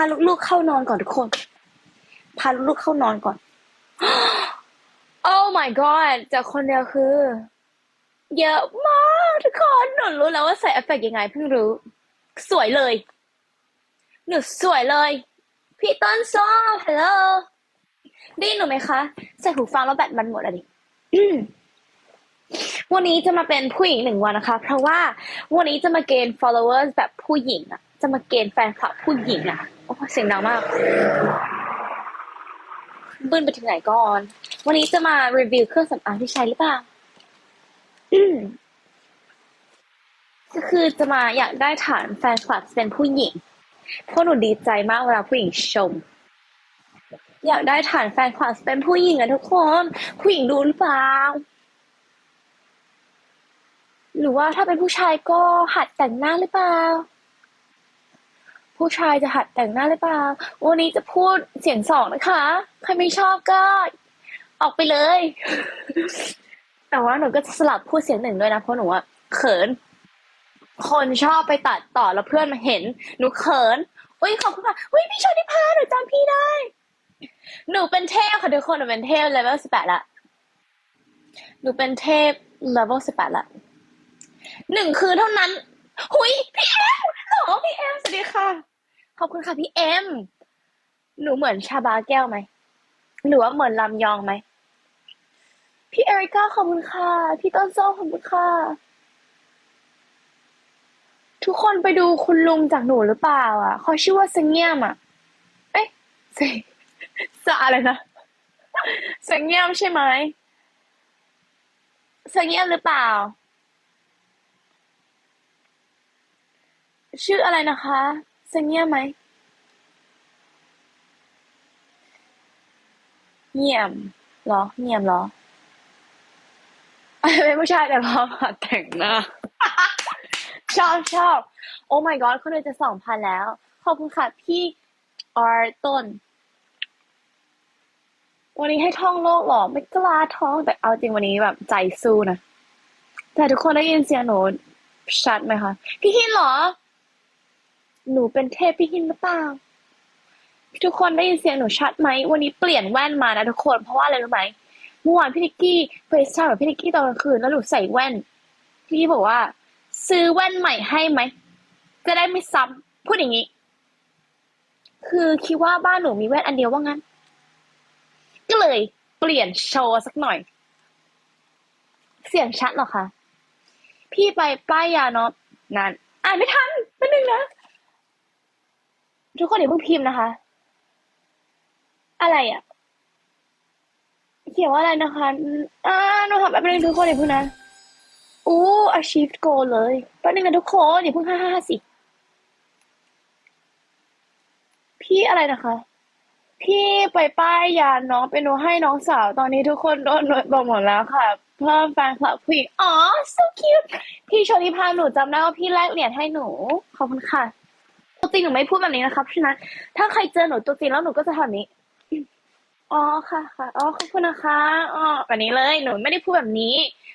าลูกๆเข้านอนก่อนทุกคน พาลูกๆเข้านอนก่อน Oh my god จากคนเดียวคือ เยอะมากทุกคนหนูรู้แล้วว่าใส่เอฟเฟกต์ยังไงเพิ่งรู้ สวยเลย หนูสวยเลย พี่ต้นซ้อฮัลโหลได้ยินหนูไหมคะ ใส่หูฟังแล้วแบตมันหมดอะดิวันนี้จะมาเป็นผู้หญิงหนึ่งวันนะคะ เพราะว่าวันนี้จะมาเกณฑ์ followers แบบผู้หญิงอะจะมาเกณฑ์แฟนคลับผู้หญิงอะ เสียงดังมากบึ้นไปถึงไหนก่อน วันนี้จะมารีวิวเครื่องสำอางที่ใช้หรือเปล่าก็คือจะมาอยากได้ฐานแฟนคลับเป็นผู้หญิง เพราะหนูดีใจมากเวลาผู้หญิงชม อยากได้ฐานแฟนคลับเป็นผู้หญิงอะทุกคน ผู้หญิงดูหรือเปล่า หรือว่าถ้าเป็นผู้ชายก็หัดแต่งหน้าหรือเปล่า ผู้ชายจะหัดแต่งหน้าหรือเปล่า วันนี้จะพูดเสียงสองนะคะ ใครไม่ชอบก็ ออกไปเลย แต่ว่าหนูก็จะสลับพูดเสียงหนึ่งด้วยนะเพราะหนูอะเขิน คนชอบไปตัดต่อแล้วเพื่อนมาเห็น หนูเขินอุ้ยขอบคุณค่ะอุ้ยพี่ชนิพาหนูจำพี่ได้ หนูเป็นเทพค่ะทุกคนหนูเป็นเทพเลเวลสิบแปดละหนูเป็นเทพเลเวลสิบแปดละหนึ่งคืนเท่านั้น หุยพี่เอ็มฮัลโหลพี่เอ็มสวัสดีค่ะ ขอบคุณค่ะพี่เอ็มหนูเหมือนชาบาแก้วไหมหรือว่าเหมือนลำยองไหมพี่เอริก้าขอบคุณค่ะ พี่ต้นโซ่ขอบคุณค่ะ ทุกคนไปดูคุณลุงจากหนูหรือเปล่า อะเขาชื่อว่าเซงเงียมอะ เอ๊ะเซจะอะไรนะเซงเงียมใช่ไหมเซงเงียมหรือเปล่า ชื่ออะไรนะคะ เซงเงียมไหม เงียมเหรอ เงียมเหรอเป็นผู้ชายแต่พอมาแต่งหน้า ชอบชอบ โอ้ my god คนอื่นจะสองพันแล้ว ขอบคุณค่ะ พี่อาร์ต้น วันนี้ให้ท่องโลกเหรอ ไม่กล้าท่อง แต่เอาจริงวันนี้แบบใจสู้นะ แต่ทุกคนได้ยินเสียงหนูชัดไหมคะ พี่หินเหรอ หนูเป็นเทพพี่หินหรือเปล่า ทุกคนได้ยินเสียงหนูชัดไหม วันนี้เปลี่ยนแว่นมานะทุกคน เพราะว่าอะไรรู้ไหม เมื่อวานพี่นิกกี้เฟซไทม์กับพี่นิกกี้ตอนกลางคืนแล้วหนูใส่แว่น พี่บอกว่า ซื้อแว่นใหม่ให้ไหม จะได้ไม่ซ้ำพูดอย่างนี้ คือคิดว่าบ้านหนูมีแว่นอันเดียวว่างั้น ก็เลยเปลี่ยนโชว์สักหน่อย เสียงชัดหรอคะ พี่ไปป้ายยาเนาะนานอ่านไม่ทันแป๊บนึงนะ ทุกคนอย่าเพิ่งพิมพ์นะคะ อะไรอะ เขียนว่าอะไรนะคะอ่าหนูทำแบบนึงทุกคนอย่าเพิ่งนะอู้ achieved goal เลยแป๊บนึงนะทุกคนอย่าเพิ่งห้าห้าสิพี่อะไรนะคะ พี่ไปป้ายยาน้องเป็นหนูให้น้องสาว ตอนนี้ทุกคนโดนบอกหมดแล้วค่ะ เพิ่มแฟนคลับผู้หญิงอ๋อ so cute พี่ชลิพาหนูจำได้ว่าพี่แลกเหรียญให้หนู ขอบคุณค่ะ ตัวจริงหนูไม่พูดแบบนี้นะครับฉะนั้นถ้าใครเจอหนูตัวจริงแล้วหนูก็จะทำนี้อ๋อค่ะค่ะอ๋อขอบคุณนะคะอ๋อแบบนี้เลยหนูไม่ได้พูดแบบนี้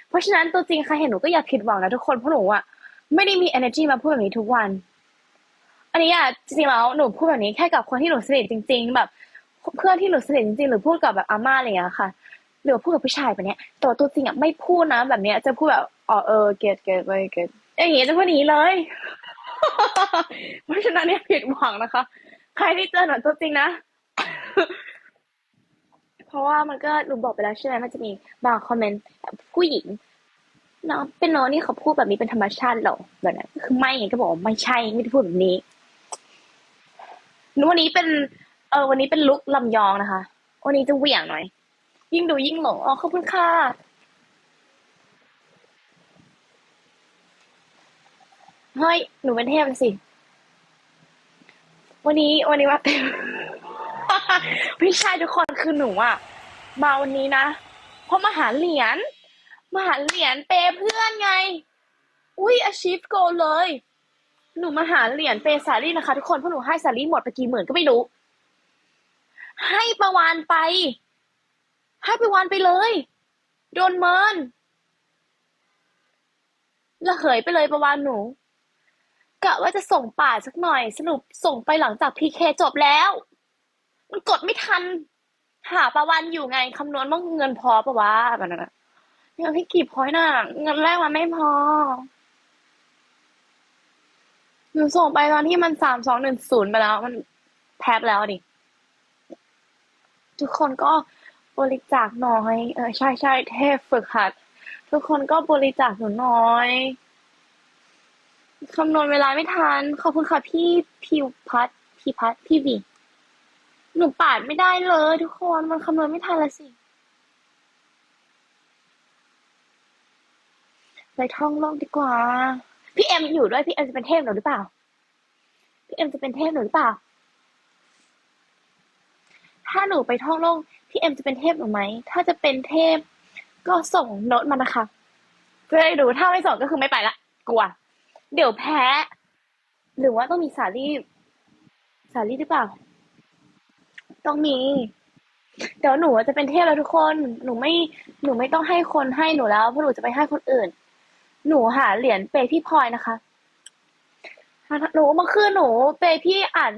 เพราะฉะนั้นตัวจริงใครเห็นหนูก็อย่าผิดหวังนะทุกคนเพราะหนูอะไม่ได้มี energy มาพูดแบบนี้ทุกวัน อันนี้อะจริงๆแล้วหนูพูดแบบนี้แค่กับคนที่หนูสนิทจริง ๆ แบบ เพื่อนที่หนูสนิทจริงๆหรือพูดกับแบบอาม่าอะไรอย่างเงี้ยค่ะหรือพูดกับผู้ชายแบบเนี้ยแต่ว่าตัวจริงอะไม่พูดนะแบบเนี้ยจะพูดแบบอ๋อเออเกตเกตไปเกตอย่างเงี้ยจะพูดนี้เลย เพราะฉะนั้นเนี่ยผิดหวังนะคะ ใครที่เจอหนูตัวจริงนะ เพราะว่ามันก็หนูบอกไปแล้วใช่ไหมมันจะมีบางคอมเมนต์ผู้หญิงน้องเป็นน้องนี่เขาพูดแบบนี้เป็นธรรมชาติหรอแบบนั้นก็คือไม่ไงก็บอกว่าไม่ใช่ไม่ได้พูดแบบนี้นูวันนี้เป็นเออวันนี้เป็นลุคลำยองนะคะ วันนี้จะเหวี่ยงหน่อย ยิ่งดูยิ่งหลงอ๋อขอบคุณค่ะ เฮ้ย หนูเป็นเทพสิ วันนี้วันนี้ว่าพี่ชายทุกคนคือหนูอะมาวันนี้นะ เพราะมาหาเหรียญมาหาเหรียญเปย์เพื่อนไง อุ้ย achieve goal เลย หนูมาหาเหรียญเปย์สาลี่นะคะ ทุกคนเพราะหนูให้สาลี่หมดไปกี่หมื่นก็ไม่รู้ ให้ประวานไป ให้ประวานไปเลย โดนเมินละเหยไปเลยประวานหนู กะว่าจะส่งป่าสักหน่อย สรุปส่งไปหลังจากพีเคจบแล้ว มันกดไม่ทัน หาประวันอยู่ไงคำนวณว่าเงินพอปะวะแบบนั้นอะยังพี่กี่พอยน่ะ เงินแรกมันไม่พอหนูส่งไปตอนที่มันสามสองหนึ่งศูนย์ไปแล้ว มันแท็บแล้วดิทุกคนก็บริจาคน้อย เออใช่ใช่เทพฝึกหัด ทุกคนก็บริจาคหนูน้อย คำนวณเวลาไม่ทัน ขอบคุณค่ะพี่พิวพัฒพี่พัฒพี่วีหนูปาดไม่ได้เลยทุกคน มันคำนวณไม่ทันละสิไปท่องโลกดีกว่า พี่เอ็มอยู่ด้วย พี่เอ็มจะเป็นเทพหนูหรือเปล่า พี่เอ็มจะเป็นเทพหนูหรือเปล่า ถ้าหนูไปท่องโลก พี่เอ็มจะเป็นเทพหนูไหม ถ้าจะเป็นเทพ ก็ส่งโน้ตมานะคะจะได้ดูถ้าไม่ส่งก็คือไม่ไปละ กลัว เดี๋ยวแพ้ หรือว่าต้องมีสาลี่ สาลี่หรือเปล่า ต้องมี เดี๋ยวหนูจะเป็นเทพแล้วทุกคน หนูไม่ หนูไม่ต้องให้คนให้หนูแล้ว เพราะหนูจะไปให้คนอื่น หนูหาเหรียญเปย์พี่พลอยนะคะ หนูเมื่อคืนหนูเปย์พี่อัน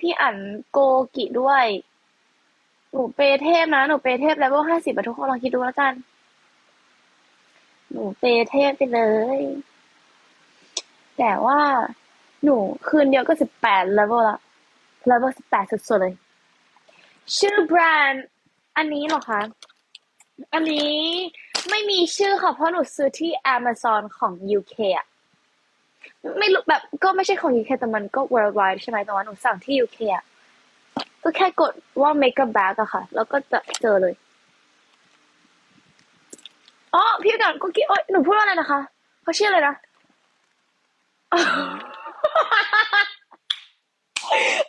พี่อันโกกิด้วย หนูเปย์เทพนะ หนูเปย์เทพเลเวลห้าสิบทุกคนลองคิดดูแล้วกัน หนูเปย์เทพไปเลย แต่ว่าหนูคืนเดียวก็สิบแปดเลเวลละเลเวลสิบแปดสุดๆเลย ชื่อแบรนด์อันนี้เหรอคะ อันนี้ไม่มีชื่อค่ะ เพราะหนูซื้อที่ Amazon ของ UK อะไม่รู้แบบก็ไม่ใช่ของ UK แต่มันก็ worldwide ใช่ไหมแต่ว่าหนูสั่งที่ UK อะก็แค่กดว่า make a bag อะค่ะ แล้วก็จะเจอเลยอ๋อพี่กันกุ๊กกี้โอ๊ยหนูพูดว่าอะไรนะคะเขาชื่ออะไรนะ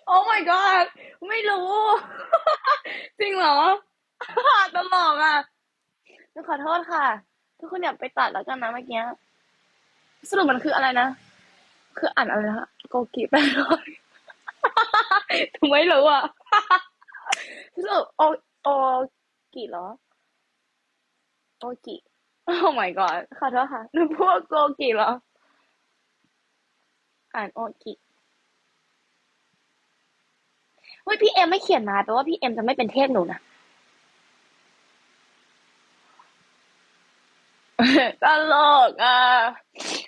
โอ้ my god ไม่รู้ จริงเหรอ ตลกอะหนูขอโทษค่ะ ทุกคนอย่าไปตัดแล้วกันนะเมื่อกี้ สรุปมันคืออะไรนะ คืออ่านอะไรนะโกกิแปลว่าถูกไม่รู้อะสรุปโอโอกิเหรอ โอกิ โอ้ my god ขอโทษค่ะหนูพูดว่าโกกิเหรอ อ่านโอกิเฮ้ยพี่เอ็มไม่เขียนมาแปลว่าพี่เอ็มจะไม่เป็นเทพหนูนะตลกอะ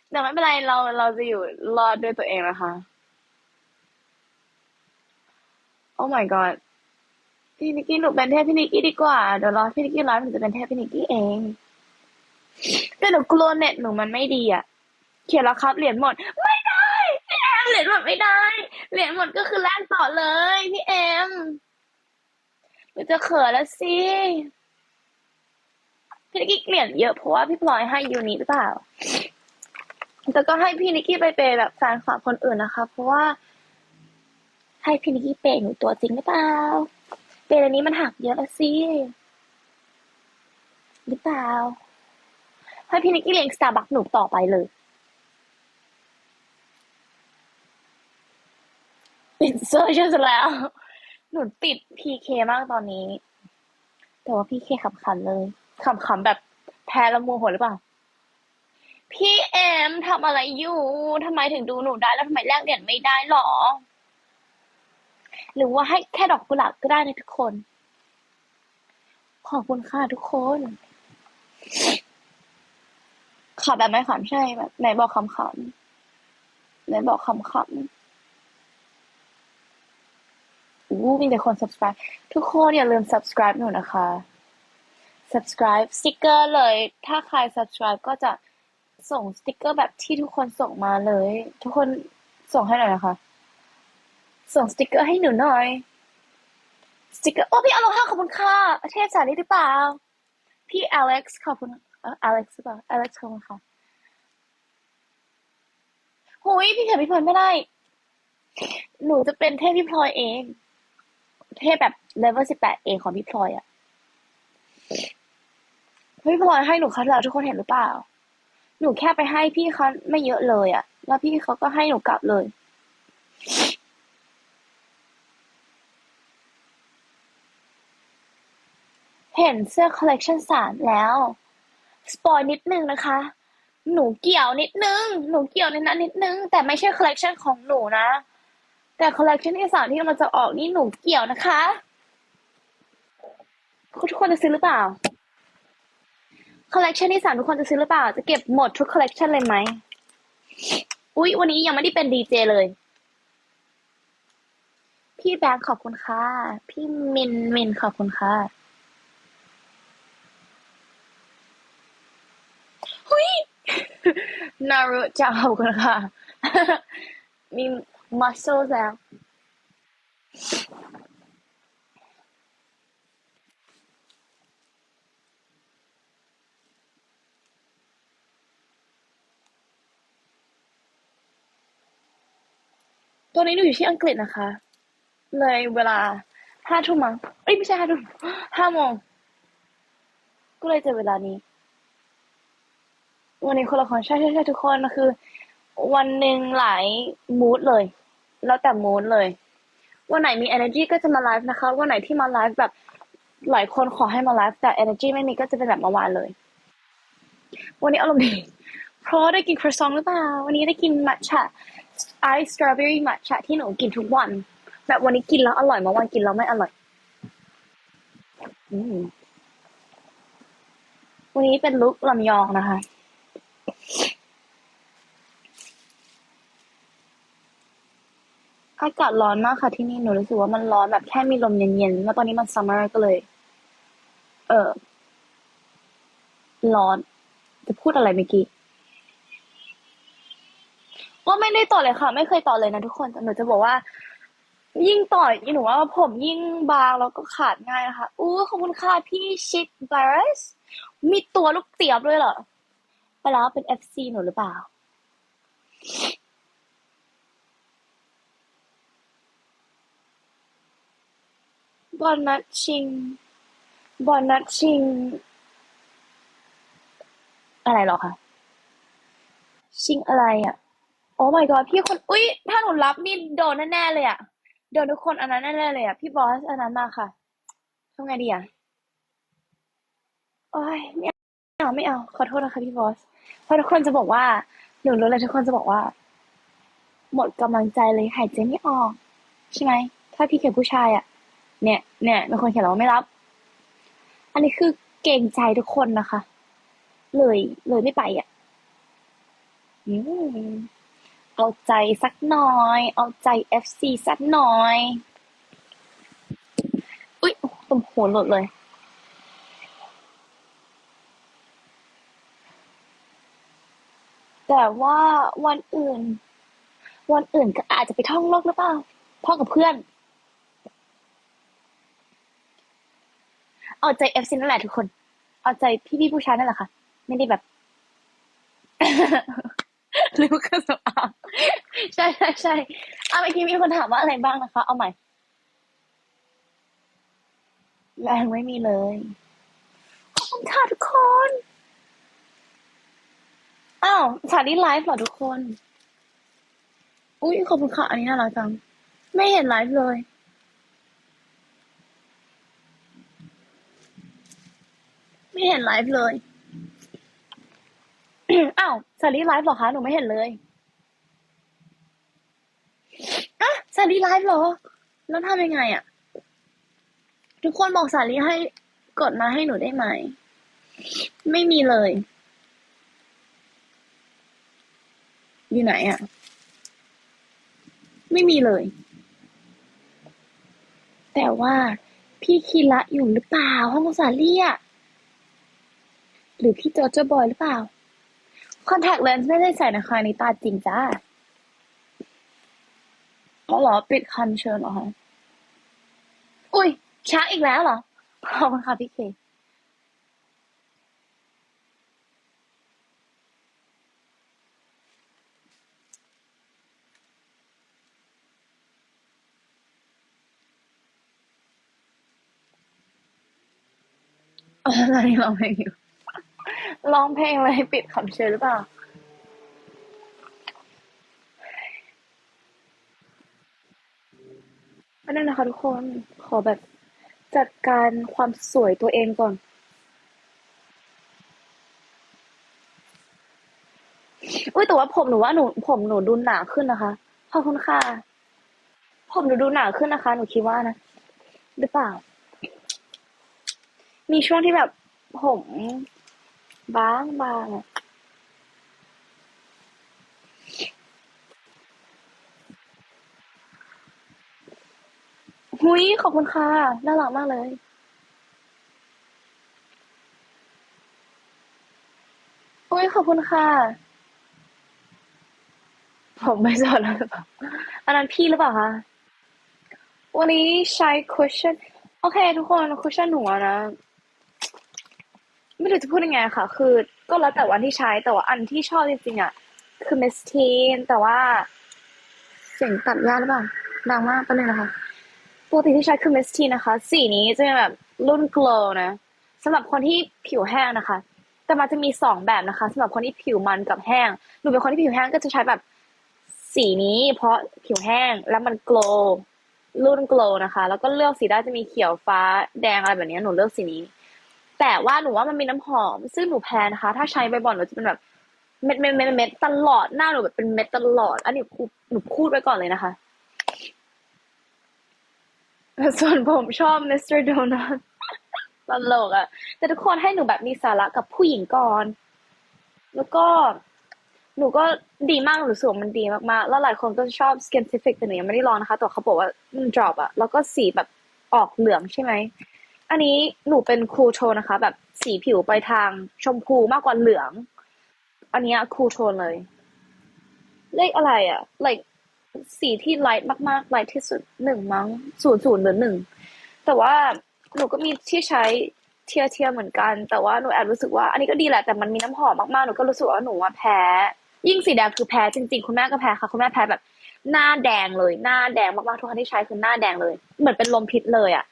แต่ไม่เป็นไรเราเราจะอยู่รอดด้วยตัวเองนะคะ โอ้ my god พี่นิกกี้หนูเป็นเทพพี่นิกกี้ดีกว่า เดี๋ยวรอพี่นิกกี้ไลฟ์หนูจะเป็นเทพพี่นิกกี้เอง แต่หนูกลัวเน็ตหนูมันไม่ดีอะ เขียนแล้วครับเหรียญหมด ไม่ เหรียญหมดไม่ได้ เหรียญหมดก็คือแลกต่อเลยพี่เอ็มหนูจะเขินแล้วสิพี่นิกกี้เหรียญเยอะเพราะว่าพี่พลอยให้ยูนิหรือเปล่า แต่ก็ให้พี่นิกกี้ไปเปย์แบบแฟนคลับคนอื่นนะคะ เพราะว่า ให้พี่นิกกี้เปย์หนูตัวจริงหรือเปล่า เปย์อันนี้มันหักเยอะแล้วสิหรือเปล่าให้พี่นิกกี้เลี้ยงสตาร์บัคหนูต่อไปเลย ติดโซเชียลซะแล้ว หนูติดพีเคมากตอนนี้ แต่ว่าพีเคขำขันเลยขำขำแบบแพ้ล้วโมโหหรือเปล่า พี่เอ็มทำอะไรอยู่ทำไมถึงดูหนูได้แล้วทำไมแลกเหรียญไม่ได้หรอ หรือว่าให้แค่ดอกกุหลาบก็ได้นะทุกคน ขอบคุณค่ะทุกคนขำแบบไม่ขำใช่แบบไหนบอกขำขำไหนบอกขำขำ อู้มีแต่คน subscribe ทุกคนอย่าลืม subscribe หนูนะคะ subscribe สติกเกอร์เลย ถ้าใคร subscribe ก็จะส่งสติกเกอร์แบบที่ทุกคนส่งมาเลย ทุกคนส่งให้หน่อยนะคะ ส่งสติกเกอร์ให้หนูหน่อย สติกเกอร์ โอ้พี่อโลฮาขอบคุณค่ะเทพสาลีหรือเปล่า พี่อเล็กซ์ขอบคุณอเล็กซ์หรือเปล่าอเล็กซ์ขอบคุณค่ะโอ้ยพี่เขียพี่พลอยไม่ได้ หนูจะเป็นเทพพี่พลอยเอง เทพแบบเลเวลสิบแปดเองของพี่พลอยอะพี่พลอยให้หนูคัดแล้วทุกคนเห็นหรือเปล่า หนูแค่ไปให้พี่เขาไม่เยอะเลยอะแล้วพี่เขาก็ให้หนูกลับเลย เห็นเสื้อคอลเลกชันสามแล้ว สปอยนิดนึงนะคะ หนูเกี่ยวนิดนึง หนูเกี่ยวในนั้นนิดนึง แต่ไม่ใช่คอลเลกชันของหนูนะ แต่คอลเลกชันที่สามที่มันจะออกนี่หนูเกี่ยวนะคะทุกคนจะซื้อหรือเปล่าคอลเลกชันที่สามทุกคนจะซื้อหรือเปล่า จะเก็บหมดทุกคอลเลกชันเลยไหมอุ๊ย วันนี้ยังไม่ได้เป็นดีเจเลย พี่แบงค์ขอบคุณค่ะ พี่มินมินขอบคุณค่ะหุยนารุจะขอบคุณค่ะมี มัสเซลแล้วตอนนี้หนูอยู่ที่อังกฤษนะคะ เลยเวลาห้าทุ่มมั้งเอ้ยไม่ใช่ห้าทุ่มห้าโมงก็เลยเจอเวลานี้ วันนี้คนละคนใช่ใช่ใช่ทุกคนคือ วันหนึ่งหลายมูดเลย แล้วแต่มูดเลย วันไหนมี energy ก็จะมาไลฟ์นะคะ วันไหนที่มาไลฟ์แบบหลายคนขอให้มาไลฟ์แต่ energy ไม่มีก็จะเป็นแบบเมื่อวานเลย วันนี้อารมณ์ดี เพราะได้กินครัวซองหรือเปล่า วันนี้ได้กินมัทฉะไอซ์สตรอเบอรี่มัทฉะที่หนูกินทุกวัน แบบวันนี้กินแล้วอร่อยเมื่อวานกินแล้วไม่อร่อย อืมวันนี้เป็นลุคลำยองนะคะ อากาศร้อนมากค่ะที่นี่หนูรู้สึกว่ามันร้อนแบบแค่มีลมเย็นๆแล้วตอนนี้มันซัมเมอร์ก็เลย เออร้อน จะพูดอะไรเมื่อกี้ว่าไม่ได้ต่อเลยค่ะ ไม่เคยต่อเลยนะทุกคนหนูจะบอกว่า ยิ่งต่อหนูว่าผมยิ่งบางแล้วก็ขาดง่ายนะคะอู้ขอบคุณค่ะพี่ชิคไวรัสมีตัวลูกเตี๋ยบด้วยเหรอไปแล้วเป็น FC หนูหรือเปล่า บอลนัดชิง บอลนัดชิง อะไรหรอคะ ชิงอะไรอะ โอ้ my god พี่คน อุ๊ยถ้าหนูรับนี่โดนแน่ๆเลยอะ โดนทุกคนอันนั้นแน่ๆเลยอะ พี่บอสอันนั้นมาค่ะทำไงดีอะโอ้ยไม่เอาไม่เอาขอโทษนะคะพี่บอสเพราะทุกคนจะบอกว่าหนูรู้เลยทุกคนจะบอกว่า หมดกำลังใจเลยหายใจไม่ออก ใช่ไหมถ้าพี่เขียนผู้ชายอะ เนี่ย เนี่ยเป็นคนเขียนแล้วไม่รับ อันนี้คือเกรงใจทุกคนนะคะ เลยเลยไม่ไปอะอืมเอาใจสักหน่อย เอาใจ FC สักหน่อย อุ๊ยตุ่มหูหลุดเลยแต่ว่าวันอื่น วันอื่นก็อาจจะไปท่องโลกหรือเปล่าท่องกับเพื่อน เอาใจ FC นั่นแหละทุกคน เอาใจพี่ๆผู้ชายนั่นแหละค่ะ ไม่ได้แบบหรือว่าเครื่องสำอางใช่ใช่ใช่เอาเมื่อกี้มีคนถามว่าอะไรบ้างนะคะ เอาใหม่ แรงไม่มีเลย ขอบคุณค่ะทุกคน อ้าวสานี้ไลฟ์เหรอทุกคน อุ้ยขอบคุณค่ะ อันนี้น่ารักจัง ไม่เห็นไลฟ์เลย ไม่เห็นไลฟ์เลย อ้าวสาลีไลฟ์เหรอคะ หนูไม่เห็นเลยอะสาลีไลฟ์เหรอ แล้วทำยังไงอะทุกคนบอกสาลีให้กดมาให้หนูได้ไหม ไม่มีเลย อยู่ไหนอะไม่มีเลย แต่ว่าพี่คีระอยู่หรือเปล่าห้องสาลีอะ หรือพี่โจโจบอยหรือเปล่า คอนแทคเลนส์ไม่ได้ใส่นะคะอันนี้ตาจริงจ้าอ๋อเหรอปิดคันเชิญเหรอคะอุ้ยช้าอีกแล้วเหรอขอบคุณค่ะพี่เคอ๋อตอนนี้ร้องเพลงอยู่ ร้องเพลงอะไรปิดคำเชิญหรือเปล่า อันนั้นนะคะทุกคนขอแบบจัดการความสวยตัวเองก่อน อุ้ยแต่ว่าผมหนูว่าหนูผมหนูดูหนาขึ้นนะคะ ขอบคุณค่ะ ผมหนูดูหนาขึ้นนะคะ หนูคิดว่านะ หรือเปล่า มีช่วงที่แบบผม บางบางอะหุยขอบคุณค่ะ น่ารักมากเลย อุ้ยขอบคุณค่ะ ผมไม่สนแล้วหรือเปล่าอันนั้นพี่หรือเปล่าคะ วันนี้ใช้คุชชั่น โอเค ทุกคนคุชชั่นหนูนะ ไม่รู้จะพูดยังไงค่ะ คือก็แล้วแต่วันที่ใช้แต่ว่าอันที่ชอบจริงๆอะคือ Miss Teen แต่ว่าเสียงตัดยากหรือเปล่าดังมากแป๊บนึงนะคะปกติที่ใช้คือ Miss Teen นะคะ สีนี้จะเป็นแบบรุ่น glow นะสำหรับคนที่ผิวแห้งนะคะ แต่มันจะมีสองแบบนะคะสำหรับคนที่ผิวมันกับแห้งหนูเป็นคนที่ผิวแห้งก็จะใช้แบบสีนี้ เพราะผิวแห้งแล้วมัน glow รุ่น glow นะคะ แล้วก็เลือกสีได้จะมีเขียวฟ้าแดงอะไรแบบนี้หนูเลือกสีนี้ แต่ว่าหนูว่ามันมีน้ำหอม ซึ่งหนูแพ้นะคะ ถ้าใช้บ่อยๆหนูจะเป็นแบบเม็ดเม็ดเม็ดเม็ดตลอดหน้าหนูแบบเป็นเม็ดตลอด อันนี้หนูพูดไว้ก่อนเลยนะคะส่วนผมชอบมิสเตอร์โดนัทตลกอะแต่ทุกคนให้หนูแบบมีสาระกับผู้หญิงก่อน แล้วก็หนูก็ดีมากหนูสว่ามันดีมากๆ แล้วหลายคนก็ชอบ Scientific แต่หนูยังไม่ได้ลองนะคะแต่เขาบอกว่ามัน drop อะแล้วก็สีแบบออกเหลืองใช่ไหม อันนี้หนูเป็นคูโทนนะคะ แบบสีผิวไปทางชมพูมากกว่าเหลือง อันนี้คูโทนเลย เลขอะไรอะ like สีที่ไลท์มากๆไลท์ที่สุดหนึ่งมั้งศูนย์ศูนย์หรือหนึ่งแต่ว่าหนูก็มีที่ใช้เทียเทียเหมือนกัน แต่ว่าหนูแอบรู้สึกว่าอันนี้ก็ดีแหละแต่มันมีน้ำหอมมากๆหนูก็รู้สึกว่าหนูว่าแพ้ ยิ่งสีแดงคือแพ้จริงๆคุณแม่ก็แพ้ค่ะคุณแม่แพ้แบบหน้าแดงเลย หน้าแดงมากๆทุกครั้งที่ใช้คือหน้าแดงเลย เหมือนเป็นลมพิษเลยอะ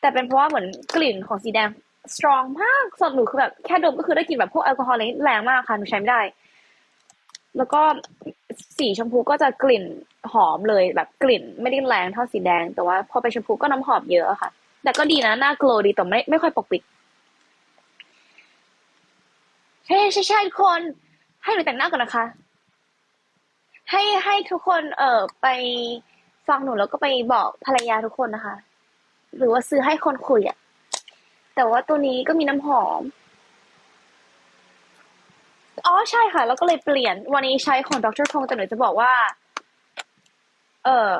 แต่เป็นเพราะว่าเหมือนกลิ่นของสีแดง strong มากสำหรับหนูคือแบบแค่ดมก็คือได้กลิ่นแบบพวกแอลกอฮอล์อะไรแรงมากค่ะหนูใช้ไม่ได้ แล้วก็สีชมพูก็จะกลิ่นหอมเลยแบบกลิ่น ไม่ได้แรงเท่าสีแดง แต่ว่าพอเป็นชมพูก็น้ำหอมเยอะค่ะ แต่ก็ดีนะหน้าโกลดีแต่ไม่ไม่ค่อยปกปิดใช่ใช่ใช่ทุกคนให้หนูแต่งหน้าก่อนนะคะ ให้ให้ทุกคนเอ่อไปฟังหนูแล้วก็ไปบอกภรรยาทุกคนนะคะ หรือว่าซื้อให้คนคุยอะแต่ว่าตัวนี้ก็มีน้ำหอม อ๋อใช่ค่ะ แล้วก็เลยเปลี่ยนวันนี้ใช้ของดรพงษ์แต่หนูจะบอกว่า เอ่อ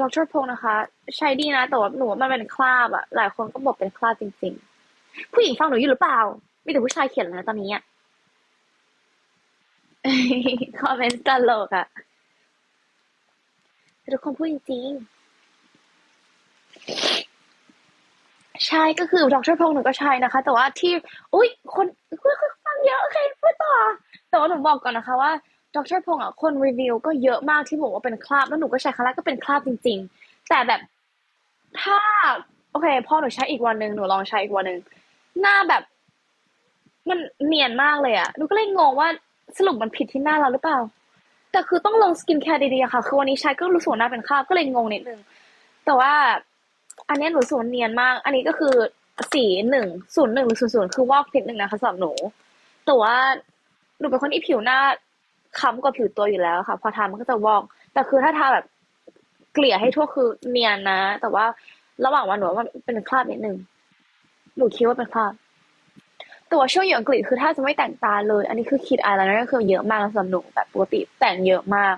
ดรพงษ์นะคะ ใช้ดีนะ แต่ว่าหนูว่ามันเป็นคราบอะหลายคนก็บอกเป็นคราบจริง ๆ ผู้หญิงฟังหนูอยู่หรือเปล่า มีแต่ผู้ชายเขียนเลยนะตอนนี้อะคอมเมนต์ตลกอะแต่ทุกคนพูดจริงๆ ใช่ก็คือดรพงษ์หนูก็ใช้นะคะ แต่ว่าที่อุ้ยคนคนคนฟังเยอะโอเคพูดต่อแต่ว่าหนูบอกก่อนนะคะว่าดรพงษ์อะคนรีวิวก็เยอะมากที่บอกว่าเป็นคราบแล้วหนูก็ใช้ครั้งแรกก็เป็นคราบจริง ๆ แต่แบบถ้าโอเคพอหนูใช้อีกวันหนึ่งหนูลองใช้อีกวันหนึ่งหน้าแบบ มันเนียนมากเลยอะหนูก็เลยงงว่าสรุปมันผิดที่หน้าเราหรือเปล่า แต่คือต้องลงสกินแคร์ดีๆค่ะ คือวันนี้ใช้ก็รู้สึกหน้าเป็นคราบก็เลยงงนิดนึงแต่ว่า อันนี้หนูสว่าเนียนมาก อันนี้ก็คือสีหนึ่งศูนย์หนึ่งหรือศูนย์ศูนย์คือวอกนิดนึงนะคะสำหรับหนู แต่ว่าหนูเป็นคนที่ผิวหน้าค้ำกว่าผิวตัวอยู่แล้วค่ะ พอทามันก็จะวอก แต่คือถ้าทาแบบเกลี่ยให้ทั่วคือเนียนนะ แต่ว่าระหว่างวันหนูว่ามันเป็นคราบนิดหนึ่งหนูคิดว่าเป็นคราบแต่ว่าช่วงอยู่อังกฤษคือถ้าจะไม่แต่งตาเลย อันนี้คือคิดอะไรแล้วก็คือเยอะมากสำหรับหนูแบบปกติแต่งเยอะมาก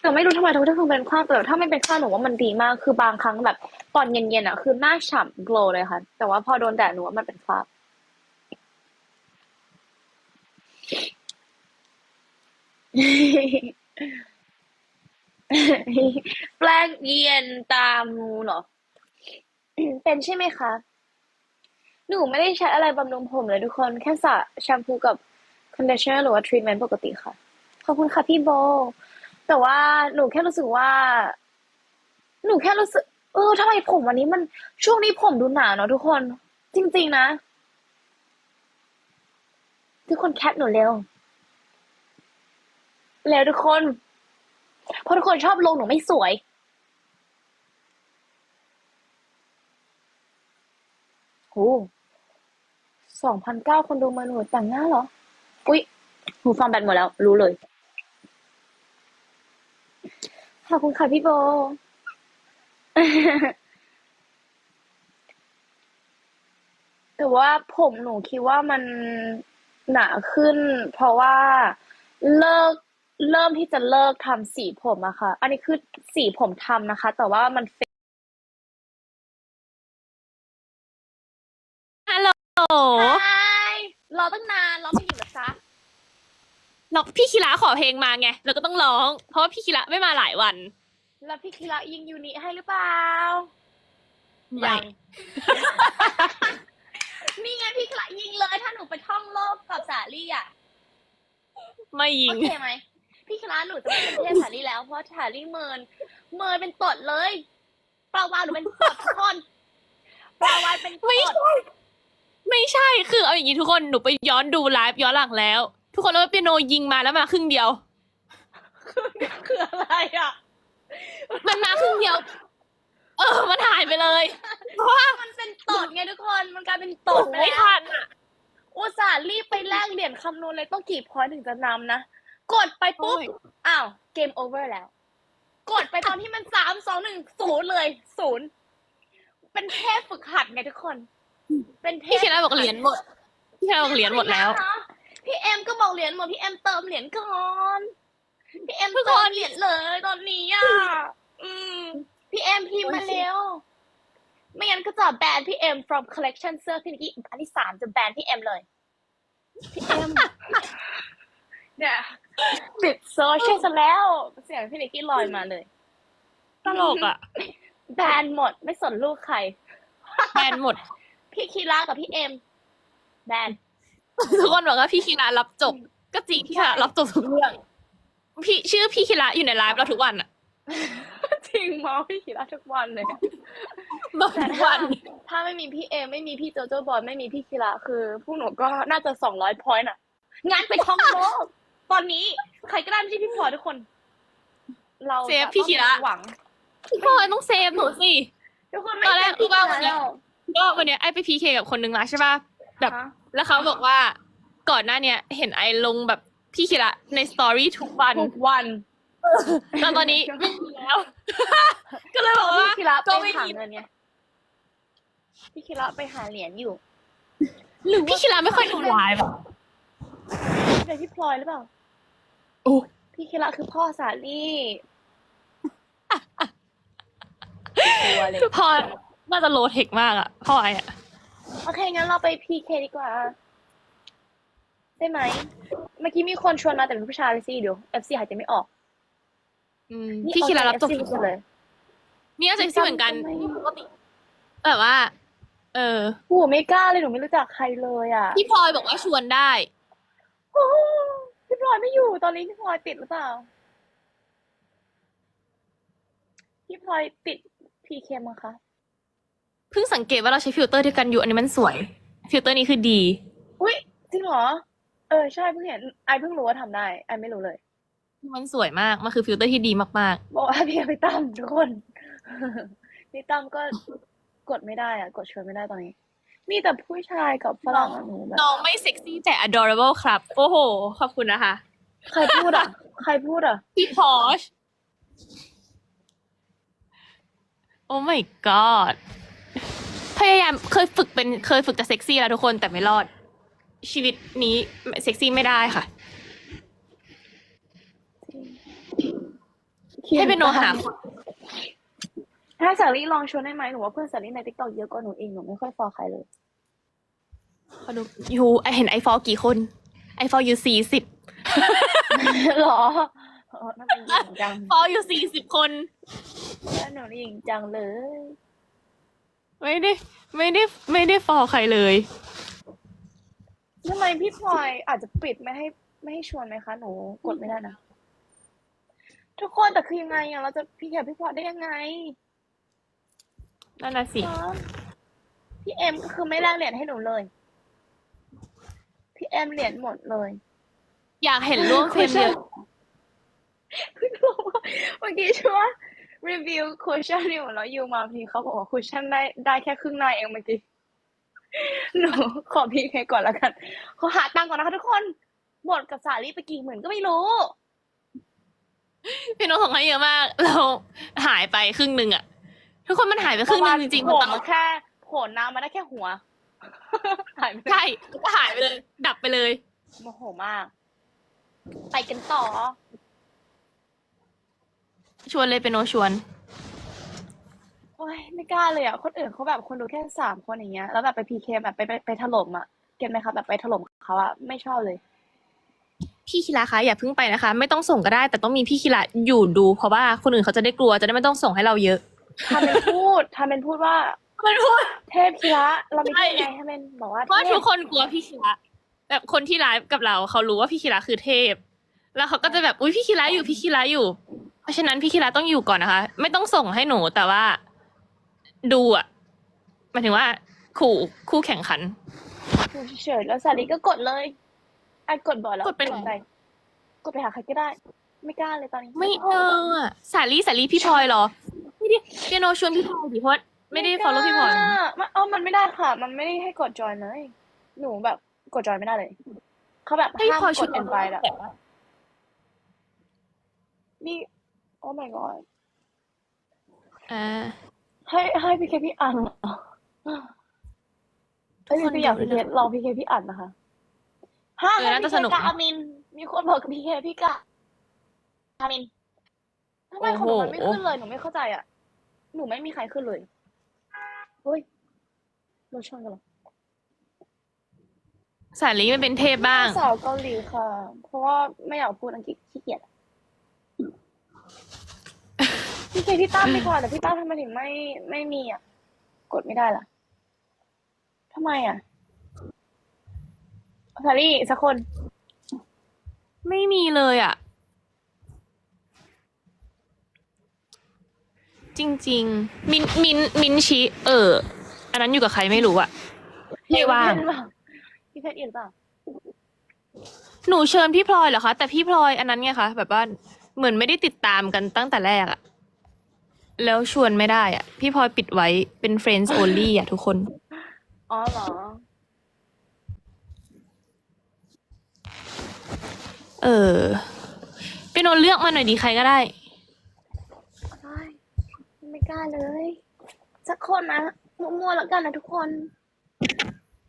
แต่ไม่รู้ทำไมทุกท่านเป็นคราบแต่ถ้าไม่เป็นคราบหนูว่ามันดีมาก คือบางครั้งแบบตอนเย็นๆอะ คือหน้าฉ่ำโกลเลยค่ะ แต่ว่าพอโดนแดดหนูว่ามันเป็นคราบแปลงเย็นตามงูเหรอ เป็นใช่ไหมคะ หนูไม่ได้ใช้อะไรบำรุงผมเลยทุกคน แค่สระแชมพูกับคอนดิชเนอร์หรือว่าทรีทเมนต์ปกติค่ะ ขอบคุณค่ะพี่โบ แต่ว่าหนูแค่รู้สึกว่า หนูแค่รู้สึก เออทำไมผมวันนี้มันช่วงนี้ผมดูหนาเนาะทุกคน จริง ๆ นะ ทุกคนแคปหนูเร็วเร็วทุกคน เพราะทุกคนชอบลงหนูไม่สวยโหสองพันเก้าคนดูมาหนูแต่งหน้าเหรอ อุ๊ยหูฟังแบตหมดแล้ว รู้เลย ขอบคุณค่ะพี่โบ แต่ว่าผมหนูคิดว่ามันหนาขึ้น เพราะว่าเลิกเริ่มที่จะเลิกทำสีผมอะค่ะ อันนี้คือสีผมทำนะคะ แต่ว่ามันฮัลโหล ใช่รอตั้งนานรอไม่อยู่เหรอจ๊ะ เราพี่คิระขอเพลงมาไงเราก็ต้องร้อง เพราะว่าพี่คิระไม่มาหลายวัน แล้วพี่คิระยิงยูนิให้หรือเปล่า ไม่ ยัง นี่ไงพี่คิระยิงเลย ถ้าหนูไปท่องโลกกับสาลี่อะไม่ยิโองเคไหม พี่คิระหนูจะไม่เป็นเทพสาลี่แล้ว เพราะสาลี่เมิน เมินเป็นตดเลย ปลาวานหนูเป็นตดทุกคน ปลาวานเป็นตไม่ด ใช่ ไม่ใช่ คือเอาอย่างนี้ทุกคน หนูไปย้อนดูไลฟ์ย้อนหลังแล้ว ทุกคนแล้วาเปียโนยิงมาแล้วมาครึ่งเดียว คืออะไรอะ มันมาครึ่งเดียว เออ มันหายไปเลย เพราะว่ามันเป็นตดไงทุกคน มันกลายเป็นตดไปไม่แล้วทันอะ อุตส่าห์รีบไปแลกเหรียญคำนวณเลยต้องกี่พอยต์ถึงจะนำนะ กดไปปุ๊บ โอ้ย อ้าว เกมโอเวอร์แล้ว กดไปตอนที่มันสามสองหนึ่งศูนย์เลยศูนย์ เป็นเทพฝึกหัดไงทุกคน เป็นเทพพี่คิระบอกเหรียญหมดพี่คิระบอกเหรียญหมดแล้ว พี่เอ็มก็บอกเหรียญหมดพี่เอ็มเติมเหรียญก่อนพี่เอ็มทุกเติคมนเหรียญเลยตอนนี้อะอืมพี่เอ็มพิมพ์มาเร็วไม่งั้นก็จะแบนพี่เอ็ม from collection เสื้อพี่นิกกี้อันที่สามจะแบนพี่เอ็มเลยพี่เอ็มเนี่ยปิดโซเชียลซะแล้ว เสียงพี่นิกกี้ลอยมาเลย ตลกอะ แบนหมดไม่สนลูกใคร แบนหมด พี่คีรากับพี่เอ็ม แบน ทุกคนบอกว่าพี่คิระรับจบ ก็จริงพี่คิระรับจบทุกเรื่อง พี่ชื่อพี่คิระอยู่ในไลฟ์เราทุกวันอะจริงมองพี่คีราทุกวันเลยอะบอกแต่ทุกถ้าวันถ้าไม่มีพี่เอ็มไม่มีพี่โจโจบอยไม่มีพี่คีราคือพวกหนูก็น่าจะสองร้อยพอยต์น่ะ งานไปท่องโลกตอนนี้ใครก็ได้ไม่ใช่พี่พลอยทุกคน เราเซฟพี่คีระ หวังพี่พลอยต้องเซฟหนูสิ ทุกคนไม่ตอนแรกเซฟพี่คือว่าคีวันเนี้ระยแล้วก็วันเนี้ยไอไปพีเคกับคนนึงมาใช่ป่ะ แบบ ฮะ แล้วเขาบอกว่าก่อนหน้าเนี้ยเห็นไอลงแบบพี่คิระในสตอรี่ทุกวัน ทุกวันแต่ตอนนี้ไม่มีแล้ว ก็เลยบอกว่าพี่คีระก็ไปไม่หามีเงินไงพี่คีระไปหาเหรียญอยู่ หรือพี่คิระไม่ค่อยดูไลฟ์อะเป็นพี่พลอยหรือเปล่าโอ้พี่คีระคือพ่อสาลี่ตัวเลยพอน่าจะโลเทคมากอะพ่อไออะ โอเค งั้นเราไปพีเคดีกว่า ได้ไหม เมื่อกี้มีคนชวนมาแต่เป็นผู้ชายเลยสิเดี๋ยว FC หายใจไม่ออก อืมนี่พี่คิระรับจบเอาใจทุก FC คนเลยเนี่ยเซ็กซี่เหมือนกันทำไมปกติแบบว่า เออ โอ้โหไม่กล้าเลยหนูไม่รู้จักใครเลยอะพี่พลอยบอกว่าชวนได้ โอ้พี่พลอยไม่อยู่ตอนนี้พี่พลอยติดหรือเปล่า พี่พลอยติดพีเคมั้งคะ เพิ่งสังเกตว่าเราใช้ฟิลเตอร์ด้วยกันอยู่อันนี้มันสวย ฟิลเตอร์นี้คือดี อุ้ยจริงเหรอ เออใช่เพิ่งเห็นไอเพิ่งรู้ว่าทำได้ไอไม่รู้เลย มันสวยมาก มันคือฟิลเตอร์ที่ดีมากบอกว่าพี่ไปตั้มทุกคน พี่ตั้มก็กดไม่ได้อะกดชวนไม่ได้ตอนนี้ มีแต่ผู้ชายกับฝรั่งอะหนูแบๆบน้องไม่เซ็กซี่แต่ adorable ครับ โอ้โห ขอบคุณนะคะ ใครพูดอะ ใครพูดอะ พี่พอชโอ้ my god พยายามเคยฝึกเป็นเคยฝึกจะเซ็กซี่แล้วทุกคนแต่ไม่รอด ชีวิตนี้เซ็กซี่ไม่ได้ค่ะ ให้เป็นโนหาคนถ้าสาลี่ลองชวนได้ไหมหนูว่าเพื่อนสาลี่ในติ๊กต็อกเยอะกว่าหนูเองหนูไม่ค่อยฟอลใครเลยเขาดูยูไอเห็นไอฟอลกี่คน ไอฟอลอยู่สี่สิบหรอเออนั่นเป็นหญิงจังฟอลอยู่สี่สิบคนนั่นหนูหญิงจังเลย ไม่ได้ ไม่ได้ไม่ได้ฟอลใครเลยทำไมพี่พลอยอาจจะปิดไม่ให้ไม่ให้ชวนไหมคะหนูกดไม่ได้นะ ทุกคนแต่คือยังไงอะเราจะพี่แคพี่พลอยได้ยังไงนั่นน่ะสิครับพี่เอ็มก็คือไม่แลกเหรียญให้หนูเลย พี่เอ็มเหรียญหมดเลย อยากเห็นร่วมเฟรมเดียวเพิ่งรู้ว่าเมื่อกี้ชัวร์ รีวิวคุชชั่นอยู่แล้วยูมาพีเขาบอกว่าคุชชั่นได้ได้แค่ครึ่งหน้าเองเมื่อกี้หนูขอพีเคก่อนแล้วกันขอหาตังค์ก่อนนะคะทุกคนหมดกับสาลี่ไปกี่หมื่นก็ไม่รู้ พี่โนส่งให้เยอะมากแล้วหายไปครึ่งหนึ่งอะทุกคนมันหายไปครึ่งหนึ่งจริงๆโผล่มันมาแค่โผล่น้ำมาได้แค่หัวหายไปเลยใช่ก็หายไปเลย ดับไปเลยโมโหมาก ไปกันต่อ ชวนเลยเป็นโนชวน โอ้ยไม่กล้าเลยอะ คนอื่นเขาแบบคนดูแค่สามคนอย่างเงี้ย แล้วแบบไปพีเคแบบไปไปไปถล่มอะ เก็ตไหมคะแบบไปถล่มเขาอะ ไม่ชอบเลย พี่คิระคะอย่าเพิ่งไปนะคะ ไม่ต้องส่งก็ได้ แต่ต้องมีพี่คิระอยู่ดู เพราะว่าคนอื่นเขาจะได้กลัวจะได้ไม่ต้องส่งให้เราเยอะทำเป็นพูดทำเป็นพูดว่า มันพูด เทพคีระเราไม่ใช่ได้ไงให้เป็นบอกว่าเพราะเททุพกคนกลัวพี่คิระแบบคนที่ไลฟ์กับเราเขารู้ว่าพี่คิระคือเทพ แล้วเขาก็จะแบบอุ้ยพี่คิระอยู่พี่คิระอยู่เพ ราะฉะนั้นพี่คิระต้องอยู่ก่อนนะคะ ไม่ต้องส่งให้หนูแต่ว่า ดูอะหมายถึงว่า ขู่คู่แข่งขันพูดเฉยๆแล้วสาลีก็กดเลยไอ้กดบ่อยแล้วกดไปไหนกดไปหาใครก็ได้ ไม่กล้าเลยตอนนี้ไม่เอาอะสาลี่สาลี่พี่พลอยเหรอไม่ได้เปียโนชวนพี่พลอยดิเพราะว่าไม่ได้ follow พี่พลอยกล้ามันเออมันไม่ได้ค่ะ มันไม่ได้ให้กดจอยเลยหนูแบบกดจอยไม่ได้เลยเขาแบบให้พี่ห้ามพลอยชกวดนเอ็นไปอะแต่ว่านี่ โอ้ my god อ่าให้ให้พี่เคพี่อันเหรอเฮ้ยทุกคนพี่อยากดูพี่ด้วยเคนะลองพี่เคพี่อันนะคะห้าเออน่าจะพี่เคสนุกกานะมิน มีคนบอกกับพี่เคพี่กาอามินทำไมของหนูมันไม่โอ้โหขึ้นเลยหนูไม่เข้าใจอะ หนูไม่มีใครขึ้นเลยเฮ้ยรถชนกันเหรอสาลี่มันเป็นเทพบ้าง สาวเกาหลีค่ะ เพราะว่าไม่อยากพูดอังกฤษขี้เกียจอะ พี่เคพี่ตั้มดีกว่าแต่พี่ตั้มทำไมถึงไม่ไม่มีอะ กดไม่ได้ล่ะทำไมอะซารี่สักคน ไม่มีเลยอะ จริง ๆ มินมินมินชีเออ อันนั้นอยู่กับใครไม่รู้อะไม่ว่างพี่เพชรอินเปล่าหนูเชิญพี่พลอยเหรอคะ แต่พี่พลอยอันนั้นไงคะแบบว่า เหมือนไม่ได้ติดตามกันตั้งแต่แรกอะแล้วชวนไม่ได้อะพี่พลอยปิดไว้เป็น friends only อะทุกคน อ๋อเหรอ เออเป็นโนเลือกมาหน่อยดีใครก็ได้ได้ ไม่กล้าเลย สักคนนะมั่วๆแล้วกันนะทุกคน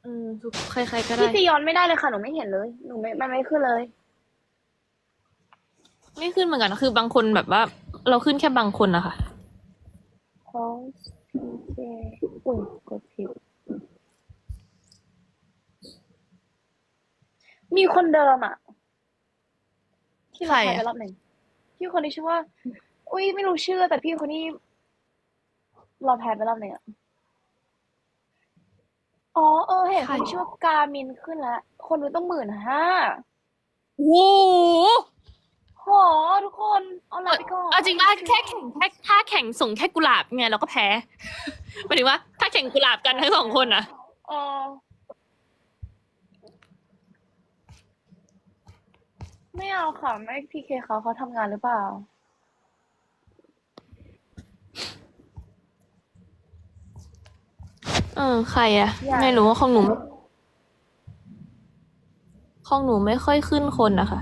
อืมทุกใครๆก็ได้ พี่จียอนไม่ได้เลยค่ะ หนูไม่เห็นเลย หนูไม่ มันไม่ขึ้นเลย ไม่ขึ้นเหมือนกันคือบางคนแบบว่า เราขึ้นแค่บางคนนะคะโค้ชพีเคอุ้ยกดผิดมีคนเดิมอะ ที่เราใครถ่ายอะไปรอบหนึ่งพี่คนที่ชื่อว่า อุ้ยไม่รู้ชื่อ แต่พี่คนนี้ เราแพ้ไปรอบหนึ่งอะอ๋อเออเห็นคนที่ชื่อว่ากามินขึ้นแล้วคนดูต้องหมื่นห้า โอ้โห โหทุกคนเอาละไปก่อนเอาจริงว่าแค่แข่งแค่ถ้าแข่งส่งแค่กุหลาบไงเราก็แพ้หมายถึงว่า ถ้าแข่งกุหลาบกันทั้งสองคนอะเออไม่เอาค่ะ ไม่พีเคเขาเขาทำงานหรือเปล่า เออใครอะอยาก ไม่รู้ว่าของหนูไม่ของหนูไม่ค่อยขึ้นคนนะคะ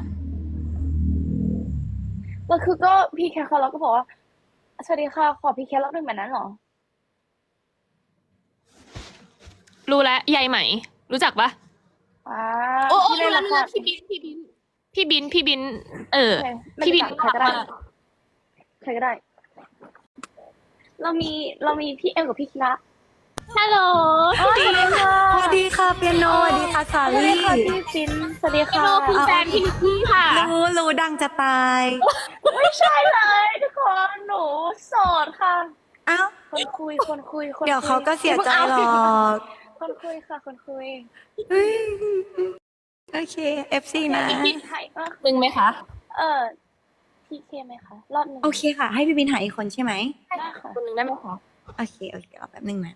แล้วคือก็พีเคเขาเราก็บอกว่า สวัสดีค่ะ ขอพีเครอบหนึ่งแบบนั้นเหรอ รู้แล้วยายไหม รู้จักปะอ่าโอ้โอ้ที่เล่รู้นแล้วละครู้รแล้วพี่บินพี่บินพี่บินพี่บิน เออโอเคไม่พี่บินรู้จักใครก็ได้ใครก็ได้ เรามีเรามีพี่เอ็มกับพี่คิระ ฮัลโหลอ๋อสวัสดีค่ะสวัสดีค่ะเปียโนสวัสดีค่ะสาสวัสดีลี่ค่ะพี่ฟินสวัสดีพี่ค่ะโนคือแฟนพี่นิกกี้ค่ะ รู้รู้ดังจะตาย ไม่ใช่เลยทุกคนหนูโสดค่ะเอ้าคนคุยคนคุยคนคุเดี๋ยวเขาก็เสียใจหรอกคนคุยค่ะคนคุยเฮ้ยโอเค FC นะพี่ไทยมากมึงไหมคะ เออพี่เคไหมคะ รอบหนึ่งโอเคค่ะ ให้พี่บินหาอีกคนใช่ไหมได้ค่ะคนหนึ่งได้ไหมคะ โอเค โอเครอแป๊บนึงนะ